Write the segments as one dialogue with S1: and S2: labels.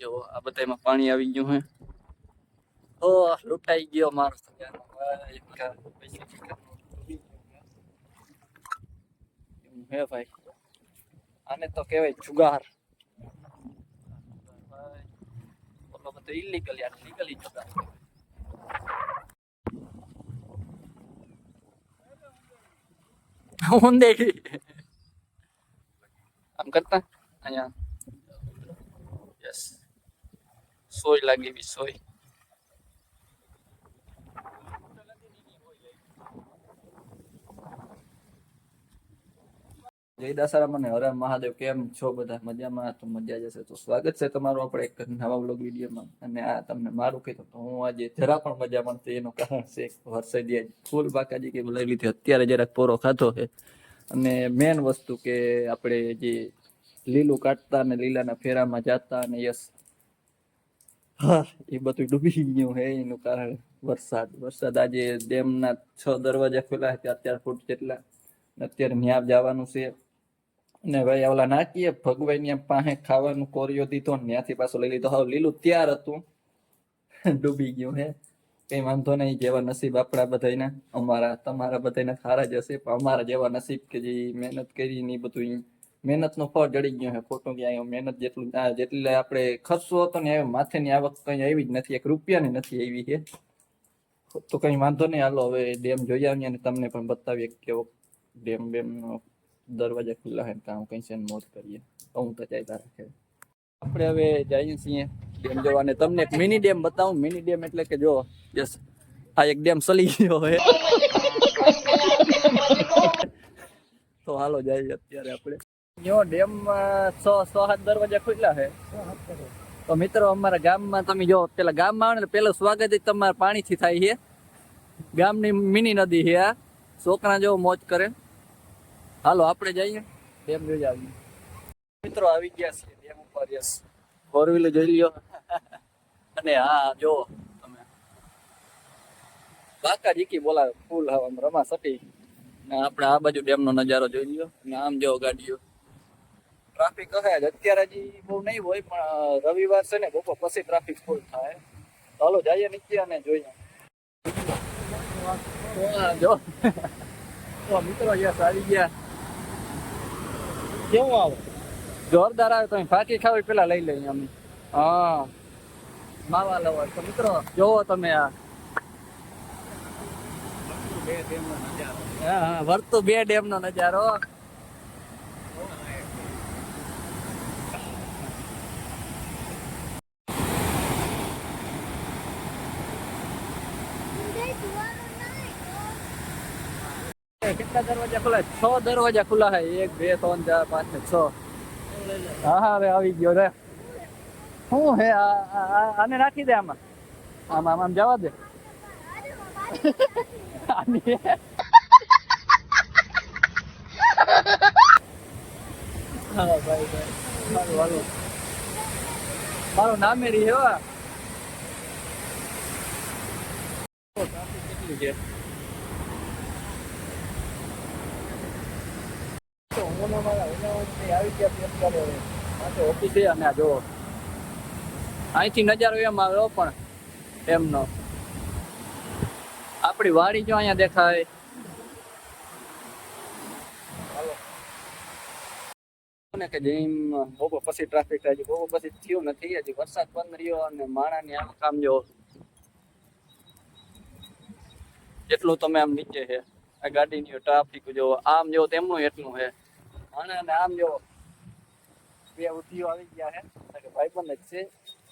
S1: જો આ બધામાં પાણી આવી ગયું હે. ઓ લૂંટાઈ ગયો મારો હે ભાઈ. આને તો કહેવાય જુગાર. ઓલો બધો ઇલીગલ યાર, લીગલી જુગાર. આમ કરતા? અહીંયા યસ સોય લાગે બી સોય જય દાસારામ અને હરે મહાદેવ કેમ છો બધા મજામાં તો મજા જશે તો સ્વાગત છે તમારું આપણે એક નવા બ્લોગ વિડીયોમાં અને આ તમને મારું કીધું તો હું આજે જરા પણ મજામાં મળતી એનું કારણ છે વરસાદી ફૂલ બાકાજી કે લઈ લીધી અત્યારે જરાક પોરો ખાધો છે અને મેન વસ્તુ કે આપણે જે લીલું કાઢતા અને લીલાના ફેરામાં જાતા અને યસ હા, એ બધું ડૂબી ગયું હે, એનું કારણ વરસાદ. વરસાદ આજે ડેમના છ દરવાજા ખુલ્લા હતા અત્યાર ફૂટ જેટલા. અત્યારે ન્યા જવાનું છે. ને ભાઈ, ઓલા નાખીએ ભગવાઈ પાસે ખાવાનું કોરિયો દીધો ને ત્યાંથી પાછો લઈ લીધો. હવે લીલું ત્યાર હતું. ડૂબી ગયું હે. કઈ વાંધો નહીં, જેવા નસીબ આપણા બધાના અમારા, તમારા બધાના સારા જ હશે, પણ અમારા જેવા નસીબ કે જે મહેનત કરી ને બધું મહેનતનો ફળ જડી ગયો છે. ખોટું ક્યાંય મહેનત જેટલું જેટલી આપણે ખર્ચો હતો ને માથેની આવક કઈ આવી જ નથી. એક રૂપિયાની નથી આવી છે તો કઈ વાંધો નહીં. હાલો, હવે ડેમ જોઈ આવીએ અને તમને પણ બતાવીએ કેવો ડેમ બેમ નો દરવાજા ખુલ્લા છે કામ કઈ છે મોજ કરીએ. હું તો જાય રાખે આપણે હવે જઈએ છીએ ડેમ જોવા અને તમને એક મિની ડેમ બતાવું. મિની ડેમ એટલે કે જો, યસ, આ એક ડેમ સલી ગયો હે તો હાલો, જઈએ અત્યારે આપણે. જો ડેમ સો સો સાત દરવાજા ખુલ્લા છે. તો મિત્રો અમારા ગામમાં તમે જો પેલા ગામમાં આવે ને પેલું સ્વાગત જ તમારા પાણીથી થાય છે. ગામની મિની નદી છે આ. છોકરા જેવો મોજ કરે. હાલો આપણે જઈએ. ડેમ જોઈ આવીએ. મિત્રો આવી ગયા છે ડેમ ઉપર યસ. ફોર વ્હીલર જોઈ લ્યો. અને હા જો તમે. બાકા જીકી બોલાવે ફૂલ હવા રમા સટી ને આપણે આ બાજુ ડેમનો નજારો જોઈ લ્યો. ને આમ જો ગાડીઓ. ટ્રાફિક હશે અત્યારે હજી બહુ નહીં હોય, પણ રવિવાર છે ને, બપોર પછી ટ્રાફિક ફૂલ થાય. તો હાલો, જઈએ નીચે અને જોઈએ. કેવું આવે? જોરદાર આવે તમે ફાકી ખાવી, પેલા લઈ લઈએ અમે. હા. માવા લવર તો મિત્રો, જોવો તમે આ. હા વર્તું બે ડેમ નો નજારો. કેટલા દરવાજા ખુલ્લા છ? દરવાજા ખુલ્લા છે. એક, બે, ત્રણ, ચાર, પાંચ, છ. હા હા, હવે આવી ગયો રે. શું હે? આને રાખી દે આમાં. આમ આમ જવા દે. મારું હાલો. મારું નામે રહી હેવા છે તો હું ને મારા અહીંથી નજારો એમ આવ્યો, પણ એમનો. આપણી વાડી જો અહીંયા દેખાય. કે જેમ બપોર પછી ટ્રાફિક થાય છે બપોર પછી થયું નથી. હજી વરસાદ બંધ રહ્યો અને માણાની આમ કામ જો એટલું તમે આમ નીચે છે, આ ગાડીની ટ્રાફિક જો આમ જો તેમનું એટલું છે. માણા ને આમ જો બે ઉઠીઓ આવી ગયા છે. એટલે ભાઈ પણ જ છે.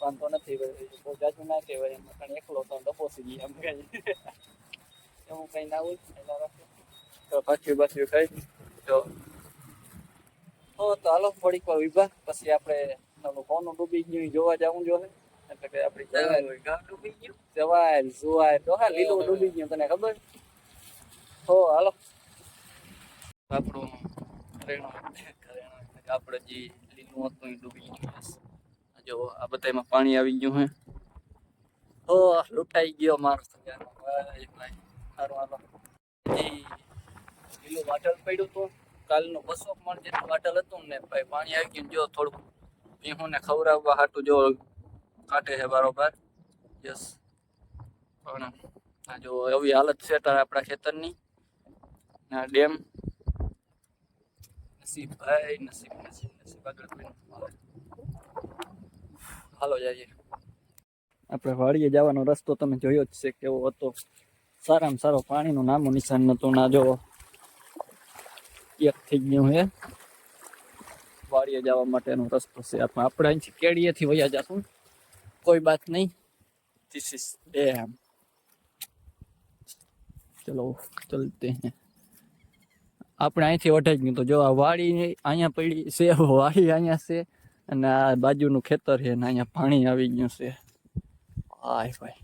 S1: વાંધો નથી બહુ જાજુ ના કહેવાય. એમ પણ એકલો તો ડબોસી ગઈ એમ કઈ એવું કઈ ના હોય તો પાછું પાછું કઈ તો તો તો હાલો થોડીક વાર વિભાગ પછી આપણે કોનું ડૂબી ગયું જોવા જવું જોઈએ એટલે કે આપણી ડૂબી ગયું? જવાય જુવાય. તો હા લીલું ડૂબી ગયું તને ખબર? હો હાલો. આપણું આપણે જે લીલું હતું એ ડૂબી ગયું છે. આ જો આ બધામાં પાણી આવી ગયું હે. ઓ લૂંટાઈ ગયો મારો સગાનો ભાઈ ભાઈ સારું હાલો. હજી લીલું વાટલ પડ્યું હતું કાલનું બસો મણ જેટલું વાટલ હતું ને ભાઈ, પાણી આવી ગયું જો થોડુંક ભીહું ને ખવડાવવા હાટું જો કાઢે છે બરોબર. યસ. પણ આ જો એવી હાલત છે તારા આપણા ખેતરની. ને આ ડેમ નસીબ ભાઈ નસીબ નસીબ નસીબ આગળ કોઈ નથી મળે. હાલો જઈએ આપણે વાડીએ જવાનો રસ્તો તમે જોયો જ છે કેવો હતો સારામાં સારો પાણીનું નામું નિશાન નતું ના જો એક થઈ ગયું હે વાડીએ જવા માટેનો રસ્તો છે આપણે આપણે અહીંથી કેડીએથી વયા જશું કોઈ બાત નહીં ધીસ ઇઝ ડેમ ચલો ચલતે હે આપણે અહીંથી વઢાઈ ગયું. તો જો આ વાડી અહીંયા પડી છે, વાડી અહીંયા છે અને આ બાજુનું ખેતર છે ને અહીંયા પાણી આવી ગયું છે. હાય ભાઈ.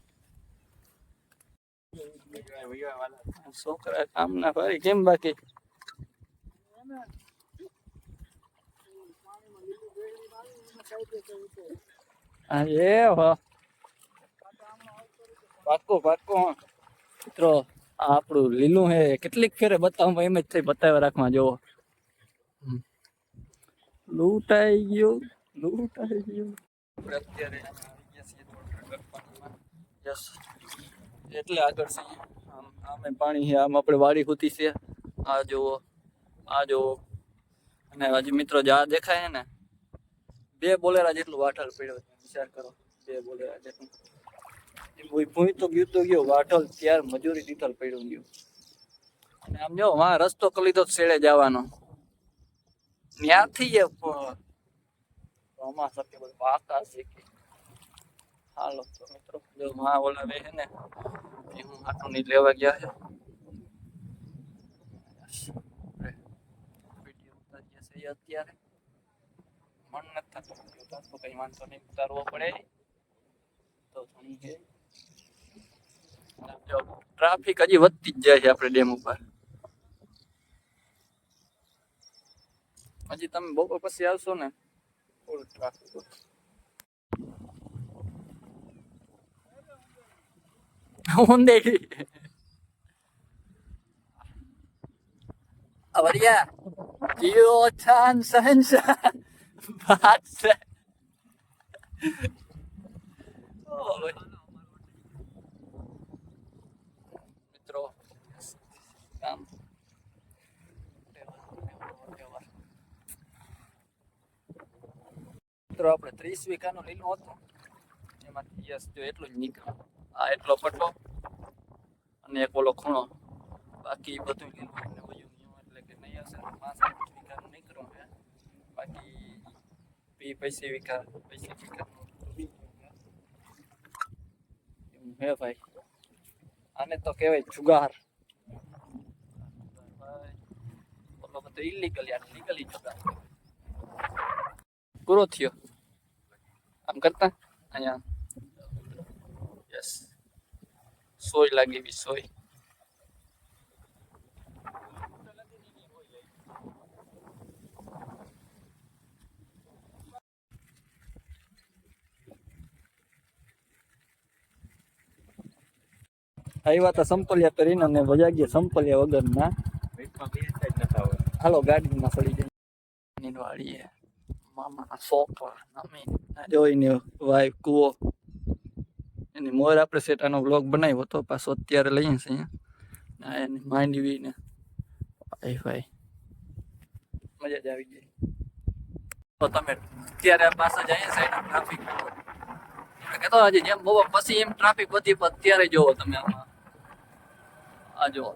S1: છોકરા કામ ના ભાઈ, કેમ બાકી? એ પાકો પાકો મિત્રો આપણું લીલું હે કેટલીક ફેરે બતાવું એમ જ થઈ બતાવ્યા રાખવા જોવો. લૂંટાઈ ગયું લૂંટાઈ ગયું. આપણે અત્યારે. Yes. એટલે આગળ છે આમ આમે પાણી છે આમ આપણે વાડી ખૂતી છે. આ જુઓ આ જુઓ. અને હજી મિત્રો જે આ દેખાય છે ને? બે બોલેરા જેટલું વાટર પીડ્યો વિચાર કરો. બે બોલેરા જેટલું. ભૂઈ તો ગયું તો ગયો વાટલ ત્યાર મજૂરી દીધલ પડ્યું ગયું. અને આમ જો માં રસ્તો કરી લીધો શેડે જવાનો. ત્યાંથી આમાં સત્ય બધું વાતા શીખી હાલો તો મિત્રો, જો માં ઓલા છે ને, એ હું હાથું ની લેવા ગયા છે. અત્યારે. મન નથી થતું કઈ વાંધો નહીં, ઉતારવો પડે. તો ઘણી ટ્રાફિક હજી વધતી જ જાય છે આપણે ડેમ ઉપર હજી તમે બપોર પછી આવશો ને ફૂલ ટ્રાફિક અવરિયા જીઓ છાન સહનશાન બાત ઓ ભાઈ. મિત્રો કામ મિત્રો, આપણે ત્રીસ વીઘાનો લીલો હતો. એમાંથી યસ જો એટલું જ નીકળ્યું આ એટલો પટ્ટો અને એક ઓલો ખૂણો. બાકી બધું લીલું એટલે વયું એટલે કે નહીં હશે. પાંચ આઠ વીઘાનું નીકળ્યું છે. બાકી બી પૈસે વીઘા, પૈસે વીઘાનું હે ભાઈ. આને તો કહેવાય જુગાર. ઓલો બધો ઇલીગલ યાર લીગલી જુગાર. પૂરો થયો. આમ કરતા અહીંયા યસ સોય લાગી બી સોય આવ્યા તા સંપલિયા કરીને અને વજા ગયા સંપલિયા વગરના હાલો ગાડીમાં સડી જાય એની વાડીએ મામાના સોફા નમી જોઈને વાઈફ કૂવો એની મોર આપણે સેટાનો બ્લોગ બનાવ્યો હતો પાછો અત્યારે લઈએ છીએ અહીંયા આ એની માંડવી ને ભાઈ ભાઈ મજા જ આવી ગઈ તો તમે અત્યારે પાછા જઈએ સાઈડ ટ્રાફિક કહેતો હજી જેમ બહુ પછી એમ ટ્રાફિક વધી પણ અત્યારે જોવો તમે આમાં આ જુઓ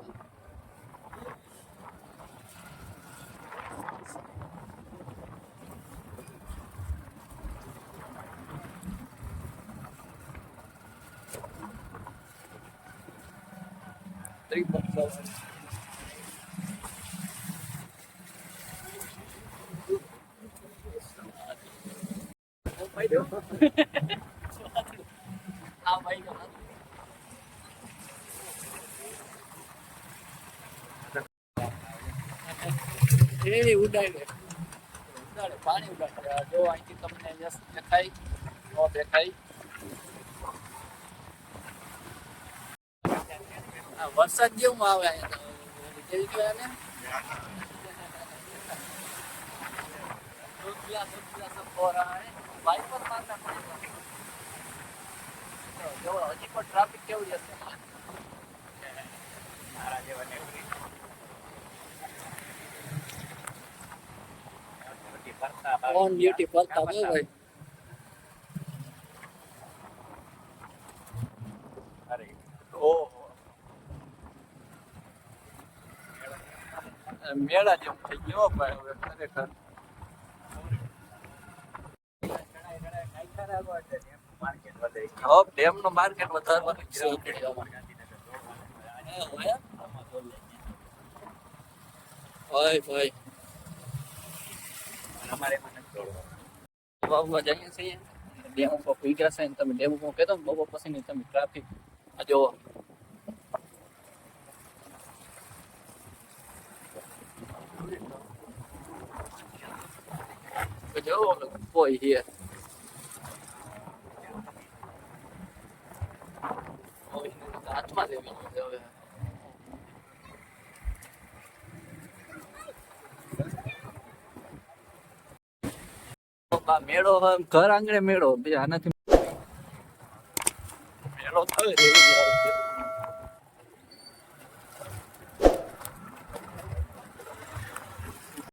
S1: ગયો એ ઉડાડે. ઉડાડે પાણી ઉડાડે. જો અહીંથી તમને દેખાય ન દેખાય. વરસાદ જેવું આવે કેવી હજી પણ ટ્રાફિક કેવું જશે
S2: મારા જેવા
S1: ઓન ડ્યુટી ફરતા ભાઈ. મેળા જેવું થઈ ગયો ભાઈ હવે ખરેખર ડેમ માર્કેટ વધારવાનું છે
S2: ગયા. અમારે.
S1: બાબુમાં જઈએ ભૂગ્યા છે તમે ડેમ ઉપર કહેતો બપોર પછી તમે ટ્રાફિક આ જોવો તો જોવો કોઈ here કોઈ હાથમાં લેવી છે હવે આ મેળો હવે ઘર આંગણે મેળો આનાથી મેળો થાય.